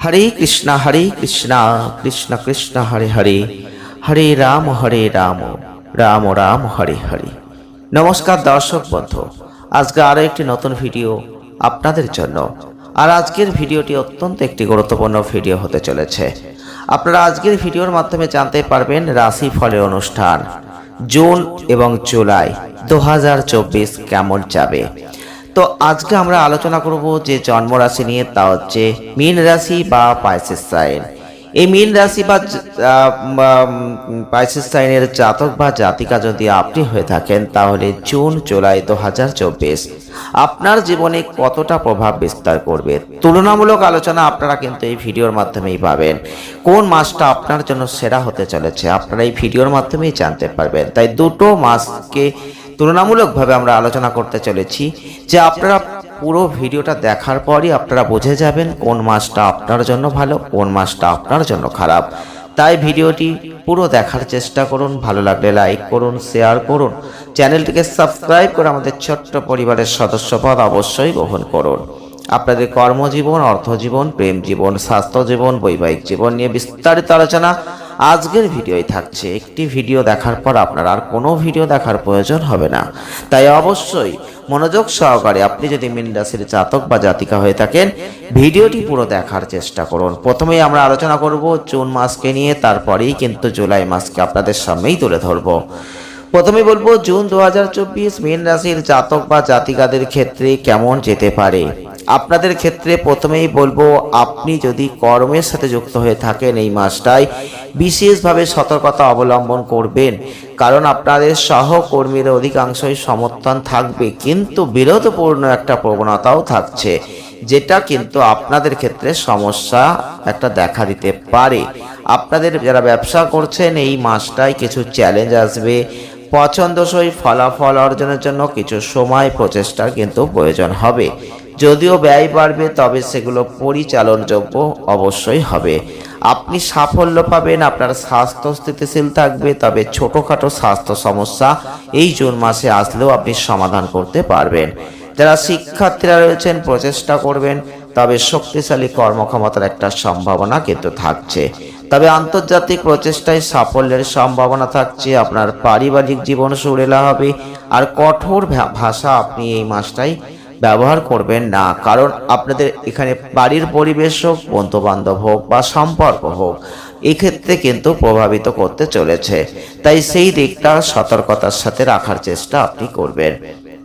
হরে কৃষ্ণ হরে কৃষ্ণ কৃষ্ণ কৃষ্ণ হরে হরে হরে রাম হরে রাম রাম রাম হরে হরে নমস্কার দর্শক বন্ধু, আজকে আরও একটি নতুন ভিডিও আপনাদের জন্য। আর আজকের ভিডিওটি অত্যন্ত একটি গুরুত্বপূর্ণ ভিডিও হতে চলেছে। আপনারা আজকের ভিডিওর মাধ্যমে জানতে পারবেন রাশি ফলের অনুষ্ঠান, জুন এবং জুলাই দু হাজার চব্বিশ কেমন যাবে। তো আজকে আমরা আলোচনা করব যে জন্মরাশি নিয়ে, তা হচ্ছে মীন রাশি বা পাইসিস সাইন। এই মীন রাশি বা পাইসিস সাইনের জাতক বা জাতিকা যদি আপনি হয়ে থাকেন, তাহলে জুন, জুলাই দু হাজার চব্বিশ আপনার জীবনে কতটা প্রভাব বিস্তার করবে? তুলনামূলক আলোচনা আপনারা কিন্তু এই ভিডিওর মাধ্যমেই পাবেন। কোন মাসটা আপনার জন্য সেরা হতে চলেছে, আপনারা এই ভিডিওর মাধ্যমেই জানতে পারবেন। তাই দুটো মাসকে তুলনামূলকভাবে আমরা আলোচনা করতে চলেছি, যে আপনারা পুরো ভিডিওটা দেখার পরই আপনারা বুঝে যাবেন কোন মাছটা আপনার জন্য ভালো, কোন মাছটা আপনার জন্য খারাপ। তাই ভিডিওটি পুরো দেখার চেষ্টা করুন, ভালো লাগলে লাইক করুন, শেয়ার করুন। চ্যানেলটিকে সাবস্ক্রাইব করে আমাদের ছোট্ট পরিবারের সদস্যপদ অবশ্যই গ্রহণ করুন। আপনাদের কর্মজীবন, অর্থজীবন, প্রেম জীবন, স্বাস্থ্য জীবন, বৈবাহিক জীবন নিয়ে বিস্তারিত আলোচনা আজকের ভিডিওই থাকছে। একটি ভিডিও দেখার পর আপনার আর কোনো ভিডিও দেখার প্রয়োজন হবে না। তাই অবশ্যই মনোযোগ সহকারে আপনি যদি মিন রাশির জাতক বা জাতিকা হয়ে থাকেন, ভিডিওটি পুরো দেখার চেষ্টা করুন। প্রথমেই আমরা আলোচনা করব জুন মাসকে নিয়ে, তারপরেই কিন্তু জুলাই মাসকে আপনাদের সামনেই তুলে ধরবো। প্রথমে বলব, জুন দু হাজার চব্বিশ মীন রাশির জাতক বা জাতিকাদের ক্ষেত্রে কেমন যেতে পারে? আপনাদের ক্ষেত্রে প্রথমেই বলব, আপনি যদি কর্মের সাথে যুক্ত হয়ে থাকেন এই মাসটায়, বিশেষভাবে সতর্কতা অবলম্বন করবেন। কারণ আপনাদের সহকর্মীর অধিকাংশই সমর্থন থাকবে, কিন্তু বিরোধপূর্ণ একটা প্রবণতাও থাকছে, যেটা কিন্তু আপনাদের ক্ষেত্রে সমস্যা একটা দেখা দিতে পারে। আপনাদের যারা ব্যবসা করছেন, এই মাসটায় কিছু চ্যালেঞ্জ আসবে। পছন্দসই ফলাফল অর্জনের জন্য কিছু সময়, প্রচেষ্টার কিন্তু প্রয়োজন হবে। যদিও ব্যয় বাড়বে, তবে সেগুলো পরিচালনযোগ্য অবশ্যই হবে। আপনি সাফল্য পাবেন, আপনার স্বাস্থ্য স্থিতিশীল থাকবে, তবে ছোটোখাটো স্বাস্থ্য সমস্যা এই জুন মাসে আসলেও আপনি সমাধান করতে পারবেন। যারা শিক্ষার্থীরা রয়েছেন, প্রচেষ্টা করবেন, তবে শক্তিশালী কর্মক্ষমতার একটা সম্ভাবনা কিন্তু থাকছে। তবে আন্তর্জাতিক প্রচেষ্টায় সাফল্যের সম্ভাবনা থাকছে, আপনার পারিবারিক জীবন সুরেলা হবে, আর কঠোর ভাষা আপনি এই মাসটাই ব্যবহার করবেন না, কারণ আপনাদের এখানে বাড়ির পরিবেশ হোক বন্ধু বান্ধব হোক বা সম্পর্ক হোক, এক্ষেত্রে কিন্তু প্রভাবিত করতে চলেছে। তাই সেই দিকটা সতর্কতার সাথে রাখার চেষ্টা আপনি করবেন।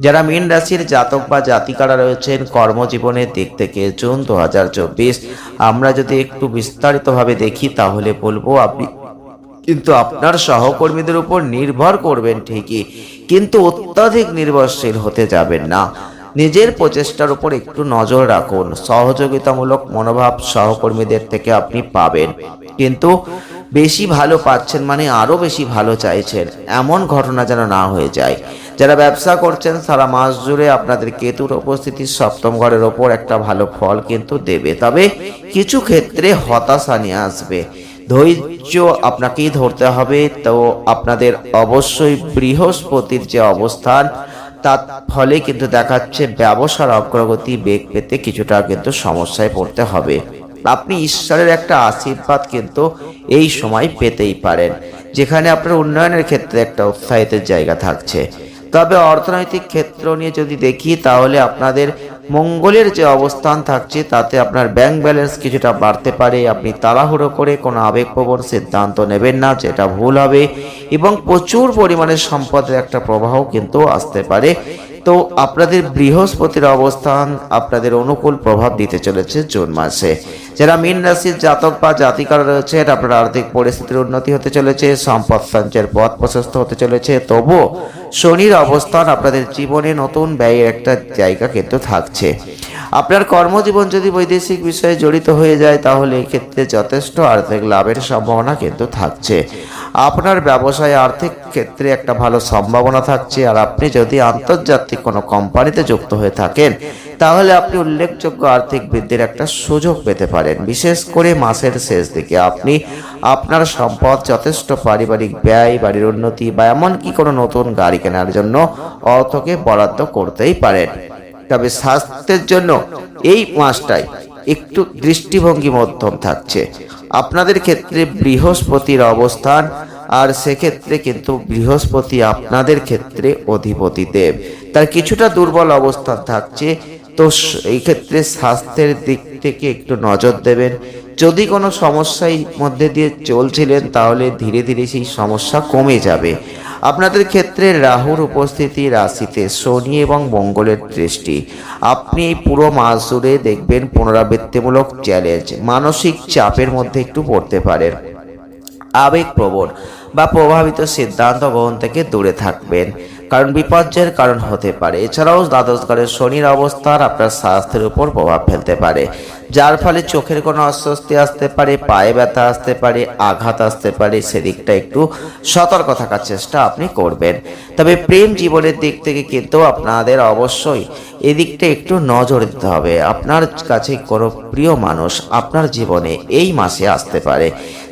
যারা মীন রাশির জাতক বা জাতিকারা রয়েছেন, কর্মজীবনের দিক থেকে জুন দু হাজার চব্বিশ, আমরা যদি একটু বিস্তারিতভাবে দেখি, তাহলে বলব আপনি কিন্তু আপনার সহকর্মীদের উপর নির্ভর করবেন ঠিকই, কিন্তু অত্যাধিক নির্ভরশীল হতে যাবেন না। নিজের প্রচেষ্টার উপর একটু নজর রাখুন। সহযোগিতামূলক মনোভাব সহকর্মীদের থেকে আপনি পাবেন। কিন্তু বেশি ভালো পাচ্ছেন মানে আরও বেশি ভালো চাইছেন। এমন ঘটনা যেন না হয়ে যায়। যারা ব্যবসা করছেন, সারা মাস জুড়ে আপনাদের কেতুর উপস্থিতি সপ্তম ঘরের ওপর একটা ভালো ফল কিন্তু দেবে। তবে কিছু ক্ষেত্রে হতাশা নিয়ে আসবে। ধৈর্য আপনাকেই ধরতে হবে। তো আপনাদের অবশ্যই বৃহস্পতির যে অবস্থান তার ফলে কিন্তু দেখাচ্ছে ব্যবসার অগ্রগতি বেগ পেতে কিছুটা কিন্তু সমস্যায় পড়তে হবে। আপনি ঈশ্বরের একটা আশীর্বাদ কিন্তু এই সময় পেতেই পারেন, যেখানে আপনার উন্নয়নের ক্ষেত্রে একটা উৎসাহিতের জায়গা থাকছে। তবে অর্থনৈতিক ক্ষেত্র নিয়ে যদি দেখি, তাহলে আপনাদের মঙ্গলের যে অবস্থান থাকছে, তাতে আপনার ব্যাংক ব্যালেন্স কিছুটা বাড়তে পারে। আপনি তাড়াহুড়ো করে কোনো আবেগপ্রবণ সিদ্ধান্ত নেবেন না, যেটা ভুল হবে। এবং প্রচুর পরিমাণে সম্পদের একটা প্রবাহ কিন্তু আসতে পারে। তো আপনাদের বৃহস্পতির অবস্থান আপনাদের অনুকূল প্রভাব দিতে চলেছে জুন মাসে। যারা মীন রাশির জাতক বা জাতিকারা রয়েছেন আপনার আর্থিক পরিস্থিতির উন্নতি হতে চলেছে, সম্পদ সঞ্চয়ের পথ প্রশস্ত হতে চলেছে। তবু শনির অবস্থান আপনাদের জীবনে নতুন ব্যয়ের একটা জায়গা কিন্তু থাকছে। আপনার কর্মজীবন যদি বৈদেশিক বিষয়ে জড়িত হয়ে যায়, তাহলে এক্ষেত্রে যথেষ্ট আর্থিক লাভের সম্ভাবনা কিন্তু থাকছে। আপনার ব্যবসায় আর্থিক ক্ষেত্রে একটা ভালো সম্ভাবনা থাকছে। আর আপনি যদি আন্তর্জাতিক কোনো কোম্পানিতে যুক্ত হয়ে থাকেন তাহলে আপনি উল্লেখযোগ্য আর্থিক বৃদ্ধির একটা সুযোগ পেতে পারেন। বিশেষ করে মাসের শেষ দিকে আপনি আপনার সম্পদ যথেষ্ট পারিবারিক ব্যয়, বাড়ির উন্নতি বা এমনকি কোনো নতুন গাড়ি কেনার জন্য অর্থকে বরাদ্দ করতেই পারেন। তবে স্বাস্থ্যের জন্য এই মাসটাই একটু দৃষ্টিভঙ্গি মধ্যম থাকছে। আপনাদের ক্ষেত্রে বৃহস্পতির অবস্থান আর সেক্ষেত্রে কিন্তু বৃহস্পতি আপনাদের ক্ষেত্রে অধিপতি দেব তার কিছুটা দুর্বল অবস্থান থাকছে। তো এই ক্ষেত্রে স্বাস্থ্যের দিক থেকে একটু নজর দেবেন। যদি কোনো সমস্যার মধ্যে দিয়ে চলছিলেন, তাহলে ধীরে ধীরে সেই সমস্যা কমে যাবে। আপনাদের ক্ষেত্রে রাহুর উপস্থিতি রাশিতে শনি এবং মঙ্গলের দৃষ্টি। আপনি এই পুরো মাস জুড়ে দেখবেন পুনরাবৃত্তিমূলক চ্যালেঞ্জ মানসিক চাপের মধ্যে একটু পড়তে পারেন। আবেগপ্রবণ বা প্রভাবিত সিদ্ধান্ত গ্রহণ থেকে দূরে থাকবেন। কারণ বিপর্যয়ের কারণ হতে পারে। এছাড়াও দ্বাদশ ঘরের শনির অবস্থার আপনার স্বাস্থ্যের উপর প্রভাব ফেলতে পারে, যার ফলে চোখের কোনো অস্বস্তি আসতে পারে, পায়ে ব্যথা আসতে পারে, আঘাত আসতে পারে, সেদিকটা একটু সতর্ক থাকার চেষ্টা আপনি করবেন। তবে প্রেম জীবনের দিক থেকে কিন্তু আপনাদের অবশ্যই এদিকটা একটু নজর দিতে হবে। আপনার কাছে কোনো প্রিয় মানুষ আপনার জীবনে এই মাসে আসতে পারে।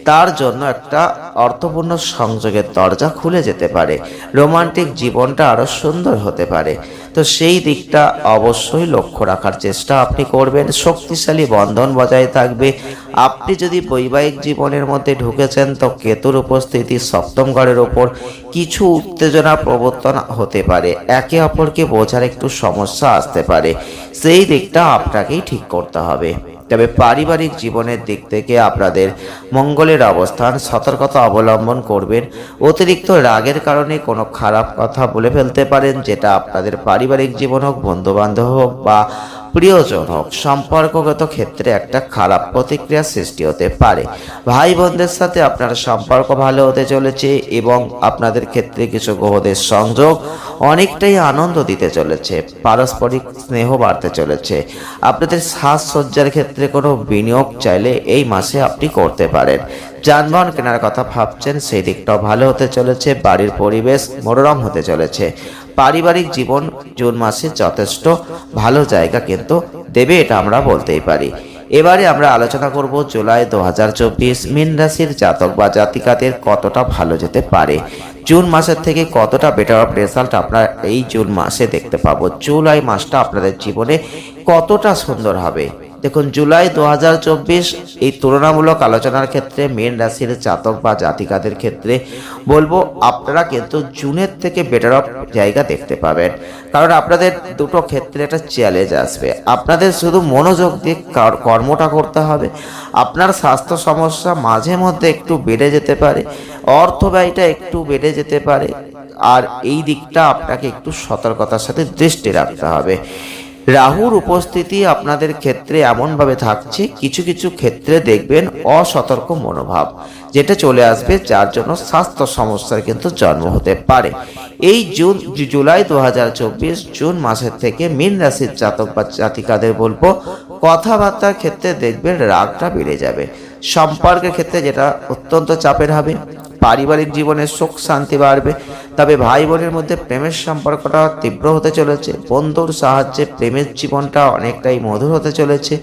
তার জন্য একটা অর্থপূর্ণ সংযোগের দরজা খুলে যেতে পারে। রোমান্টিক জীবনটা আরও সুন্দর হতে পারে। তো সেই দিকটা অবশ্যই লক্ষ্য রাখার চেষ্টা আপনি করবেন। শক্তিশালী বন্ধন বজায় থাকবে। আপনি যদি বৈবাহিক জীবনের মধ্যে ঢুকেছেন, তো কেতুর উপস্থিতি সপ্তম ঘরের ওপর কিছু উত্তেজনা প্রবর্তন হতে পারে। একে অপরকে বোঝার একটু সমস্যা আসতে পারে। সেই দিকটা আপনাকেই ঠিক করতে হবে। তবে পারিবারিক জীবনের দিক থেকে আপনাদের মঙ্গলের অবস্থান সতর্কতা অবলম্বন করবেন। অতিরিক্ত রাগের কারণে কোনো খারাপ কথা বলে ফেলতে পারেন, যেটা আপনাদের পারিবারিক জীবন হোক, বন্ধুবান্ধব হোক বা প্রিয়জন হোক, সম্পর্কগত ক্ষেত্রে একটা খারাপ প্রতিক্রিয়া সৃষ্টি হতে পারে। ভাই বোনদের সাথে আপনার সম্পর্ক ভালো হতে চলেছে এবং আপনাদের ক্ষেত্রে কিছু গ্রহদের সংযোগ অনেকটাই আনন্দ দিতে চলেছে, পারস্পরিক স্নেহ বাড়তে চলেছে। আপনাদের সাজসজ্জার ক্ষেত্রে কোনো বিনিয়োগ চাইলে এই মাসে আপনি করতে পারেন। যানবাহন কেনার কথা ভাবছেন, সেই দিকটাও ভালো হতে চলেছে, বাড়ির পরিবেশ মনোরম হতে চলেছে। পারিবারিক জীবন জুন মাসে যথেষ্ট ভালো জায়গা কিন্তু দেবে এটা আমরা বলতেই পারি। এবারে আমরা আলোচনা করব জুলাই দু হাজার চব্বিশ মিন রাশির জাতক বা জাতিকাদের কতটা ভালো যেতে পারে। জুন মাসের থেকে কতটা বেটার অফ রেজাল্ট আমরা এই জুন মাসে দেখতে পাবো। জুলাই মাসটা আপনাদের জীবনে কতটা সুন্দর হবে? দেখুন, জুলাই দু হাজার চব্বিশ এই তুলনামূলক আলোচনার ক্ষেত্রে মেন রাশির জাতক বা জাতিকাদের ক্ষেত্রে বলব, আপনারা কিন্তু জুনের থেকে বেটার অফ জায়গা দেখতে পাবেন। কারণ আপনাদের দুটো ক্ষেত্রে একটা চ্যালেঞ্জ আসবে। আপনাদের শুধু মনোযোগ দিয়ে কর্মটা করতে হবে। আপনার স্বাস্থ্য সমস্যা মাঝে মধ্যে একটু বেড়ে যেতে পারে অর্থ ব্যয়টা একটু বেড়ে যেতে পারে, আর এই দিকটা আপনাকে একটু সতর্কতার সাথে দৃষ্টি রাখতে হবে। রাহুর উপস্থিতি আপনাদের ক্ষেত্রে এমনভাবে থাকছে, কিছু কিছু ক্ষেত্রে দেখবেন অসতর্ক মনোভাব, যেটা চলে আসবে যার জন্য স্বাস্থ্য সমস্যার কিন্তু জন্ম হতে পারে। এই জুন, জুলাই দু হাজার চব্বিশ জুন মাসের থেকে মীন রাশির জাতক বা জাতিকাদের বলব, কথাবার্তার ক্ষেত্রে দেখবেন রাগটা বেড়ে যাবে। সম্পর্কের ক্ষেত্রে যেটা অত্যন্ত চাপের হবে পারিবারিক জীবনে সুখ, শান্তি বাড়বে। তবে ভাই বোনের মধ্যে প্রেমের সম্পর্কটা তীব্র হতে চলেছে। বন্ধুর সাহায্যে প্রেমের জীবনটা অনেকটাই মধুর হতে চলেছে।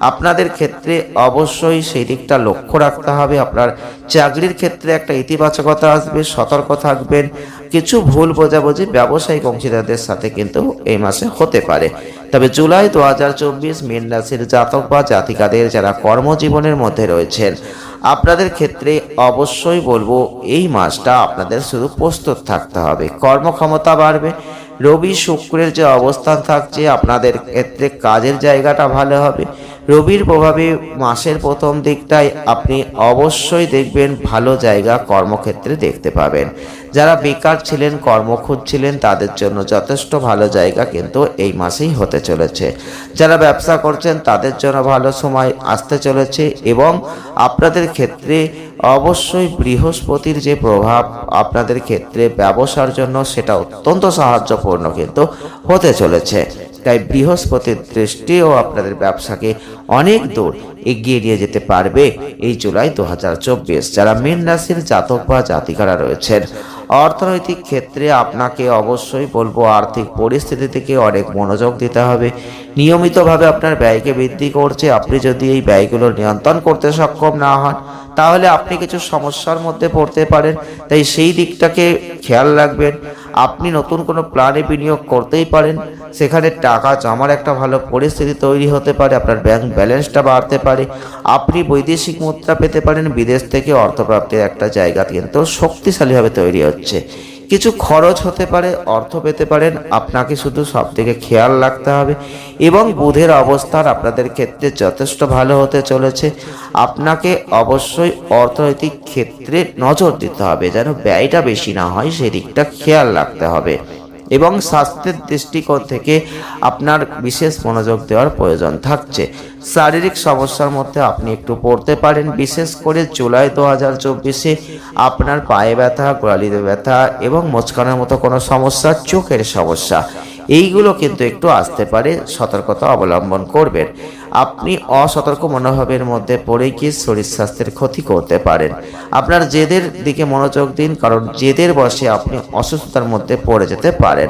আপনাদের ক্ষেত্রে অবশ্যই সেই দিকটা লক্ষ্য রাখতে হবে। আপনার চাকরির ক্ষেত্রে একটা ইতিবাচকতা আসবে, সতর্ক থাকবেন। কিছু ভুল বোঝাবুঝি ব্যবসায়িক অংশীদারদের সাথে কিন্তু এই মাসে হতে পারে। তবে জুলাই দু হাজার চব্বিশ মীন রাশির জাতক বা জাতিকাদের যারা কর্মজীবনের মধ্যে রয়েছেন আপনাদের ক্ষেত্রে অবশ্যই বলব, এই মাসটা আপনাদের শুধু প্রস্তুত থাকতে হবে। কর্মক্ষমতা বাড়বে, রবি শুক্রের যে অবস্থান থাকছে, আপনাদের ক্ষেত্রে কাজের জায়গাটা ভালো হবে। রবির প্রভাবে মাসের প্রথম দিকটায় আপনি অবশ্যই দেখবেন ভালো জায়গা কর্মক্ষেত্রে দেখতে পাবেন। যারা বেকার ছিলেন কর্ম খুঁজছিলেন তাদের জন্য যথেষ্ট ভালো জায়গা কিন্তু এই মাসেই হতে চলেছে। যারা ব্যবসা করছেন, তাদের জন্য ভালো সময় আসতে চলেছে এবং আপনাদের ক্ষেত্রে অবশ্যই বৃহস্পতির যে প্রভাব আপনাদের ক্ষেত্রে ব্যবসার জন্য সেটা অত্যন্ত সাহায্যপূর্ণ কিন্তু হতে চলেছে। তাই বৃহস্পতির দৃষ্টিও আপনাদের ব্যবসাকে অনেক দূর এগিয়ে নিয়ে যেতে পারবে এই জুলাই দু হাজার চব্বিশ। যারা মীন রাশির জাতক বা জাতিকারা রয়েছেন, অর্থনৈতিক ক্ষেত্রে আপনাকে অবশ্যই বলব আর্থিক পরিস্থিতি থেকে অনেক মনোযোগ দিতে হবে। নিয়মিতভাবে আপনার ব্যয়কে বৃদ্ধি করছে। আপনি যদি এই ব্যয়গুলো নিয়ন্ত্রণ করতে সক্ষম না হন, তাহলে আপনি কিছু সমস্যার মধ্যে পড়তে পারেন। তাই সেই দিকটাকে খেয়াল রাখবেন। আপনি নতুন কোনো প্ল্যানে বিনিয়োগ করতেই পারেন। সেখানে টাকা জমার একটা ভালো পরিস্থিতি তৈরি হতে পারে, আপনার ব্যাংক ব্যালেন্সটা বাড়তে পারে। আপনি বৈদেশিক মুদ্রা পেতে পারেন, বিদেশ থেকে অর্থপ্রাপ্তির একটা জায়গা কিন্তু শক্তিশালীভাবে তৈরি হচ্ছে। কিছু খরচ হতে পারে, অর্থ পেতে পারেন, আপনাকে শুধু সব থেকে খেয়াল রাখতে হবে এবং বুধের অবস্থান আপনাদের ক্ষেত্রে যথেষ্ট ভালো হতে চলেছে। আপনাকে অবশ্যই অর্থনৈতিক ক্ষেত্রে নজর দিতে হবে যেন ব্যয়টা বেশি না হয় সেদিকটা খেয়াল রাখতে হবে এবং স্বাস্থ্যের দৃষ্টিকোণ থেকে আপনার বিশেষ মনোযোগ দেওয়ার প্রয়োজন থাকছে। শারীরিক সমস্যার মধ্যে আপনি একটু পড়তে পারেন, বিশেষ করে জুলাই দু হাজার চব্বিশে আপনার পায়ে ব্যথা গোড়ালিতে ব্যথা এবং মোচকানোর মতো কোনো সমস্যা, চোখের সমস্যা। এইগুলো কিন্তু একটু আসতে পারে, সতর্কতা অবলম্বন করবেন। আপনি অসতর্ক মনোভাবের মধ্যে পড়ে গিয়ে শরীর স্বাস্থ্যের ক্ষতি করতে পারেন। আপনার জেদের দিকে মনোযোগ দিন, কারণ জেদের বসে আপনি অসুস্থতার মধ্যে পড়ে যেতে পারেন।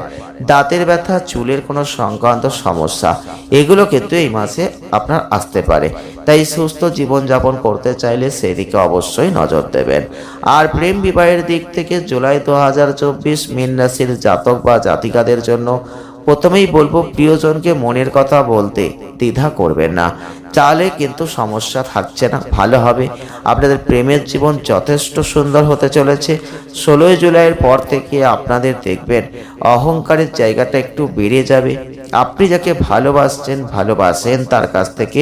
দাঁতের ব্যথা, চুলের কোনো সংক্রান্ত সমস্যা, এগুলো কিন্তু এই মাসে আপনার আসতে পারে। তাই সুস্থ জীবনযাপন করতে চাইলে সেদিকে অবশ্যই নজর দেবেন। আর প্রেম বিবাহের দিক থেকে জুলাই দু হাজার চব্বিশ মীন রাশির জাতক বা জাতিকাদের জন্য প্রথমেই বলব, প্রিয়জনকে মনের কথা বলতে দ্বিধা করবেন না। চালে কিন্তু সমস্যা থাকছে না, ভালো হবে। আপনাদের প্রেমের জীবন যথেষ্ট সুন্দর হতে চলেছে। ষোলোই জুলাইয়ের পর থেকে আপনাদের দেখবেন, অহংকারের জায়গাটা একটু বেড়ে যাবে। আপনি যাকে ভালোবাসছেন, ভালোবাসেন, তার কাছ থেকে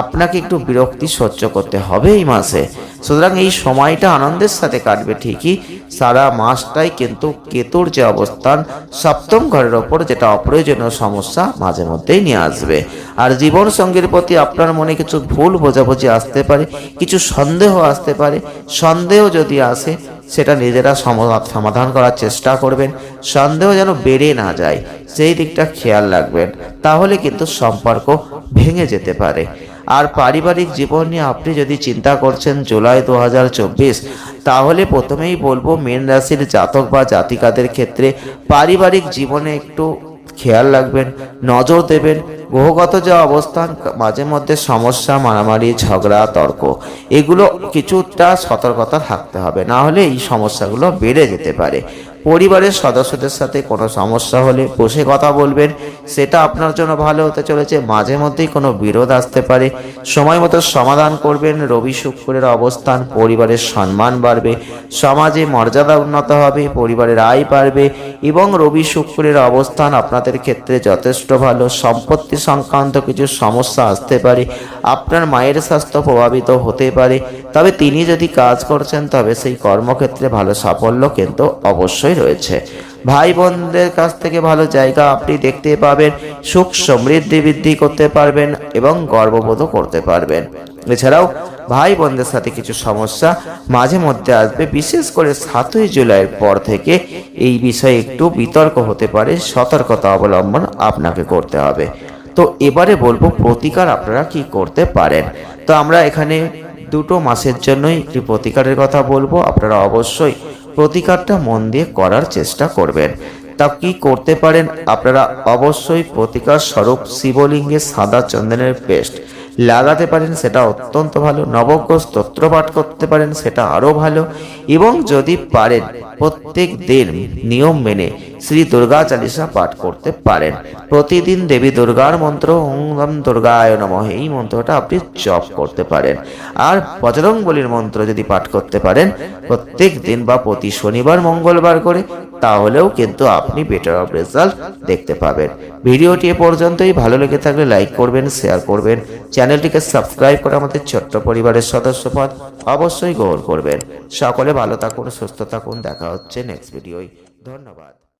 আপনাকে একটু বিরক্তি সহ্য করতে হবে এই মাসে। সুতরাং এই সময়টা আনন্দের সাথে কাটবে ঠিকই। সারা মাসটাই কিন্তু কেতুর যে অবস্থান, সপ্তম ঘরের ওপর যেটা অপ্রয়োজনীয় সমস্যা মাঝে মধ্যেই নিয়ে আসবে। আর জীবন সঙ্গীর প্রতি আপনার মনে কিছু ভুল বোঝাবুঝি আসতে পারে, কিছু সন্দেহ আসতে পারে। সন্দেহ যদি আসে সেটা নিজেরা সমাধা- সমাধান করার চেষ্টা করবেন। সন্দেহ যেন বেড়ে না যায়, সেই দিকটা খেয়াল রাখবেন। তাহলে কিন্তু সম্পর্ক ভেঙে যেতে পারে। আর পারিবারিক জীবন নিয়ে আপনি যদি চিন্তা করছেন জুলাই দু হাজার চব্বিশ, তাহলে প্রথমেই বলব মীন রাশির জাতক বা জাতিকাদের ক্ষেত্রে পারিবারিক জীবনে একটু খেয়াল রাখবেন, নজর দেবেন গ্রহগত যে অবস্থান, মাঝে মধ্যে সমস্যা, মারামারি, ঝগড়া, তর্ক, এগুলো কিছুটা সতর্কতা থাকতে হবে। না হলে এই সমস্যাগুলো বেড়ে যেতে পারে। পরিবারের সদস্যদের সাথে কোনো সমস্যা হলে বসে কথা বলবেন। সেটা আপনার জন্য ভালো হতে চলেছে। মাঝে মধ্যেই কোনো বিরোধ আসতে পারে। সময় মতো সমাধান করবেন। রবি শুক্রের অবস্থান, পরিবারের সম্মান বাড়বে। সমাজে মর্যাদা উন্নত হবে, পরিবারের আয় বাড়বে এবং রবি শুক্রের অবস্থান আপনাদের ক্ষেত্রে যথেষ্ট ভালো। সম্পত্তি সংক্রান্ত কিছু সমস্যা আসতে পারে, আপনার মায়ের স্বাস্থ্য প্রভাবিত হতে পারে, তবে তিনি যদি কাজ করছেন, তবে সেই কর্মক্ষেত্রে ভালো সাফল্য কিন্তু অবশ্যই রয়েছে। ভাই বোনদের কাছ থেকে ভালো জায়গা আপনি দেখতে পাবেন, সুখ সমৃদ্ধি বৃদ্ধি করতে পারবেন এবং গর্ববোধ করতে পারবেন। এছাড়াও ভাই বোনদের সাথে কিছু সমস্যা মাঝে মধ্যে আসবে, বিশেষ করে সাতই জুলাইয়ের পর থেকে এই বিষয়ে একটু বিতর্ক হতে পারে, সতর্কতা অবলম্বন আপনাকে করতে হবে। তো এবারে বলব প্রতিকার আপনারা কি করতে পারেন। তো আমরা এখানে দুটো মাসের জন্যই একটি প্রতিকারের কথা বলব। আপনারা অবশ্যই প্রতিকারটা মন দিয়ে করার চেষ্টা করবেন। তা কি করতে পারেন? আপনারা অবশ্যই প্রতিকার স্বরূপ শিবলিঙ্গে সাদা চন্দনের পেস্ট লাগাতে পারেন, সেটা অত্যন্ত ভালো। নবগ্রহ স্তোত্র পাঠ করতে পারেন, সেটা আরও ভালো। এবং যদি পারেন, প্রত্যেক দিন নিয়ম মেনে শ্রী দুর্গা চালিসা পাঠ করতে পারেন। প্রতিদিন দেবী দুর্গার মন্ত্র, ওং নম দুর্গায় নমঃ। এই মন্ত্রটা আপনি জপ করতে পারেন। আর বজরং বলির মন্ত্র যদি পাঠ করতে পারেন, প্রত্যেক দিন বা প্রতি শনিবার, মঙ্গলবার করে, তাহলেও কিন্তু আপনি বেটার অফ রেজাল্ট দেখতে পাবেন। ভিডিওটি এ পর্যন্তই। ভালো লেগে থাকলে লাইক করবেন শেয়ার করবেন। চ্যানেলটিকে সাবস্ক্রাইব করে আমাদের ছোট্ট পরিবারের সদস্যপদ অবশ্যই গ্রহণ করবেন। সকলে ভালো থাকুন, সুস্থ থাকুন। দেখা হচ্ছে নেক্সট ভিডিওয় ধন্যবাদ।